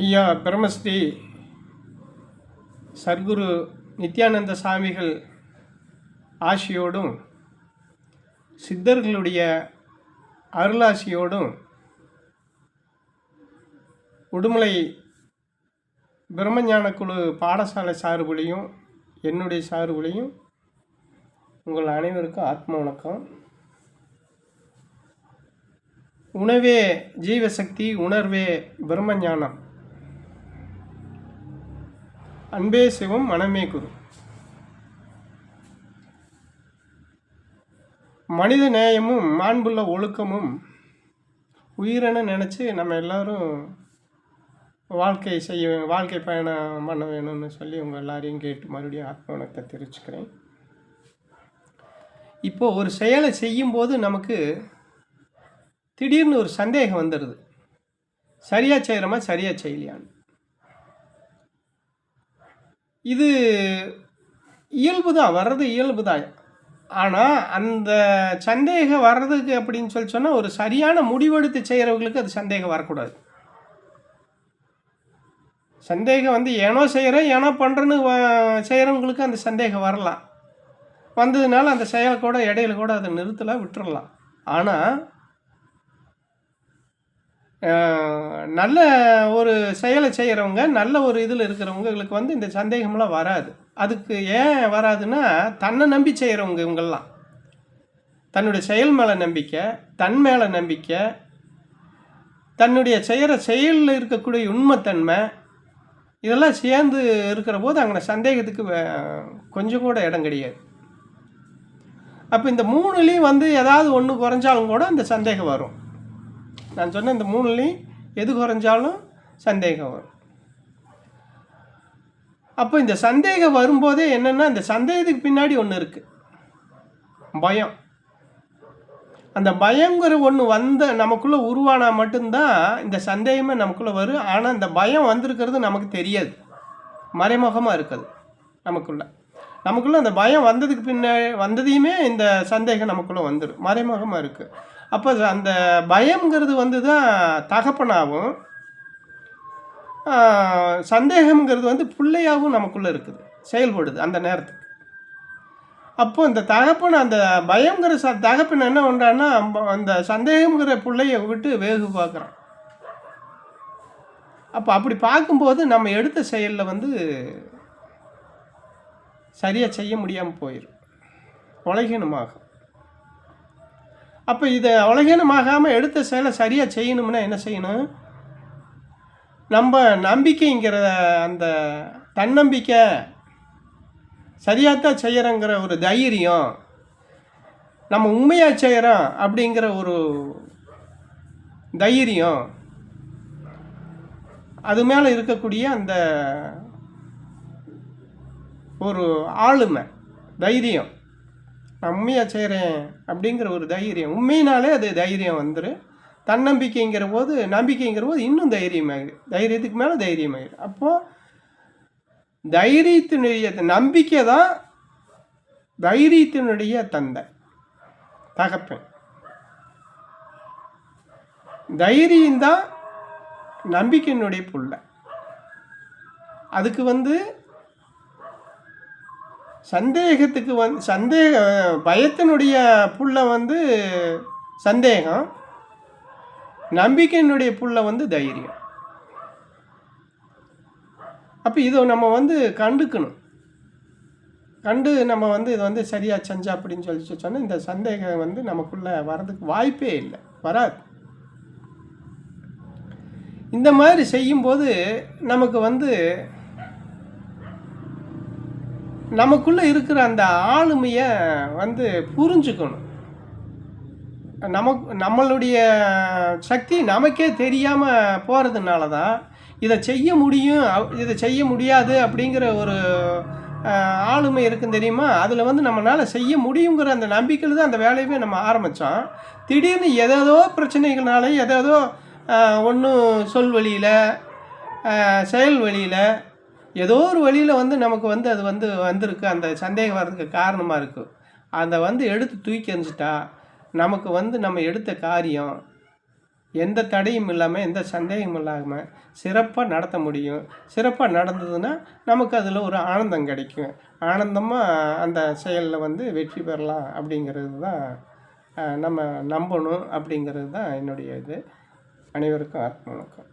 ஐயா பிரம்மஸ்ரீ சர்க்குரு நித்யானந்த சாமிகள் ஆசியோடும் சித்தர்களுடைய அருளாசியோடும் உடுமலை பிரம்மஞான குழு பாடசாலை சார்புலையும் என்னுடைய சார்புலையும் உங்கள் அனைவருக்கும் ஆத்ம வணக்கம். உணவே ஜீவசக்தி உணர்வே பிரம்மஞானம். அன்பே சிவம் மனமே குரு. மனித நேயமும் மாண்புள்ள ஒழுக்கமும் உயிரென நினச்சி நம்ம எல்லாரும் வாழ்க்கை செய்ய வாழ்க்கை பயணம் பண்ண வேணும்னு சொல்லி உங்கள் எல்லாரையும் கேட்டு மறுபடியும் ஆத்ம வணக்கத்தை தெரிவிச்சுக்கிறேன். இப்போது ஒரு செயலை செய்யும்போது நமக்கு திடீர்னு ஒரு சந்தேகம் வந்துடுது சரியாக செய்கிறோமா சரியாக செய்யலையான்னு. இது இயல்பு தான் வர்றது இயல்பு தான் ஆனால் அந்த சந்தேகம் வர்றதுக்கு அப்படின்னு சொல்லி சொன்னால் ஒரு சரியான முடிவெடுத்து செய்கிறவங்களுக்கு அது சந்தேகம் வரக்கூடாது. சந்தேகம் வந்து ஏனோ செய்கிறேன் ஏனோ பண்ணுறேன்னு செய்கிறவங்களுக்கு அந்த சந்தேகம் வரலாம். வந்ததுனால அந்த செயல் கூட இடையில கூட அதை நிறுத்தலாம் விட்டுறலாம். ஆனால் நல்ல ஒரு செயலை செய்கிறவங்க நல்ல ஒரு இதில் இருக்கிறவங்களுக்கு வந்து இந்த சந்தேகம்லாம் வராது. அதுக்கு ஏன் வராதுன்னா தன்னை நம்பி செய்கிறவங்க இவங்கெல்லாம் தன்னுடைய செயல் மேலே நம்பிக்கை தன் மேலே நம்பிக்கை தன்னுடைய செய்கிற செயலில் இருக்கக்கூடிய உண்மைத்தன்மை இதெல்லாம் சேர்ந்து இருக்கிற போது அங்கே சந்தேகத்துக்கு கொஞ்சம் கூட இடம் கிடையாது. அப்போ இந்த மூணுலேயும் வந்து ஏதாவது ஒன்று குறைஞ்சாலும் கூட அந்த சந்தேகம் வரும். நான் சொன்ன இந்த மூணுலேயும் எது குறைஞ்சாலும் சந்தேகம் வரும். அப்போ இந்த சந்தேகம் வரும்போதே என்னென்னா இந்த சந்தேகத்துக்கு பின்னாடி ஒன்று இருக்குது பயம். அந்த பயங்கிற ஒன்று வந்த நமக்குள்ளே உருவானா மட்டும்தான் இந்த சந்தேகமே நமக்குள்ளே வரும். ஆனால் இந்த பயம் வந்திருக்கிறது நமக்கு தெரியாது. மறைமுகமாக இருக்குது நமக்குள்ளே. நமக்குள்ளே அந்த பயம் வந்ததுக்கு பின்ன வந்ததையுமே இந்த சந்தேகம் நமக்குள்ளே வந்துடும் மறைமுகமாக இருக்குது அப்போ அந்த பயங்கிறது வந்து தான் தகப்பனாகவும் சந்தேகம்ங்கிறது வந்து பிள்ளையாகவும் நமக்குள்ளே இருக்குது செயல்படுது அந்த நேரத்துக்கு. அப்போ இந்த தகப்பன் அந்த பயங்கிற ச தகப்பன் என்ன பண்ணுறான்னா அந்த சந்தேகங்கிற பிள்ளைய விட்டு வேகு பார்க்குறான். அப்போ அப்படி பார்க்கும்போது நம்ம எடுத்த செயலில் வந்து சரியாக செய்ய முடியாமல் போயிடும் உலகீனமாகும். அப்போ இதை உலகீனமாகாமல் எடுத்த செயலை சரியாக செய்யணும்னா என்ன செய்யணும்? நம்ம நம்பிக்கைங்கிற அந்த தன்னம்பிக்கை சரியாகத்தான் செய்கிறோங்கிற ஒரு தைரியம் நம்ம உண்மையாக செய்கிறோம் அப்படிங்கிற ஒரு தைரியம் அது மேலே இருக்கக்கூடிய அந்த ஒரு ஆளுமை தைரியம். நான் உண்மையாக செய்கிறேன் அப்படிங்கிற ஒரு தைரியம். உண்மையினாலே அது தைரியம் வந்துடும் தன்னம்பிக்கைங்கிற போது நம்பிக்கைங்கிற போது இன்னும் தைரியமாகிடு தைரியத்துக்கு மேலே தைரியமாகிடு அப்போது தைரியத்தினுடைய நம்பிக்கை தான் தைரியத்தினுடைய தந்தை தகப்பன். தைரியம்தான் நம்பிக்கையினுடைய புள்ள. அதுக்கு வந்து சந்தேகத்துக்கு வந்து சந்தேக பயத்தினுடைய புள்ள வந்து சந்தேகம் நம்பிக்கையினுடைய புள்ள வந்து தைரியம். அப்போ இதை நம்ம வந்து கண்டுக்கணும். கண்டு நம்ம வந்து இதை வந்து சரியாக செஞ்சா அப்படின்னு சொல்லி சொன்னால் இந்த சந்தேகம் வந்து நமக்குள்ளே வர்றதுக்கு வாய்ப்பே இல்லை. வராது. இந்த மாதிரி செய்யும்போது நமக்கு வந்து நமக்குள்ளே இருக்கிற அந்த ஆளுமையை வந்து புரிஞ்சுக்கணும். நமக்கு நம்மளுடைய சக்தி நமக்கே தெரியாமல் போகிறதுனால தான் இதை செய்ய முடியும் இதை செய்ய முடியாது அப்படிங்கிற ஒரு ஆளுமை இருக்குன்னு தெரியுமா? அதில் வந்து நம்மளால் செய்ய முடியுங்கிற அந்த நம்பிக்கையில் தான் அந்த வேலையவே நம்ம ஆரம்பித்தோம் திடீர்னு எதேதோ பிரச்சனைகள்னால எதேதோ ஒன்றும் சொல் வழியில் செயல் வழியில் ஏதோ ஒரு வழியில் வந்து நமக்கு வந்து அது வந்து வந்திருக்கு. அந்த சந்தேகம் வர்றதுக்கு காரணமாக இருக்குது அதை வந்து எடுத்து தூக்கி எறிஞ்சிட்டா நமக்கு வந்து நம்ம எடுத்த காரியம் எந்த தடையும் இல்லாமல் எந்த சந்தேகமும் இல்லாமல் சிறப்பாக நடத்த முடியும். சிறப்பாக நடந்ததுன்னா நமக்கு அதில் ஒரு ஆனந்தம் கிடைக்கும். ஆனந்தமாக அந்த செயலில் வந்து வெற்றி பெறலாம் அப்படிங்கிறது தான் நம்ம நம்பணும் அப்படிங்கிறது தான் என்னுடைய இது. அனைவருக்கும் ஆத்ம வணக்கம்.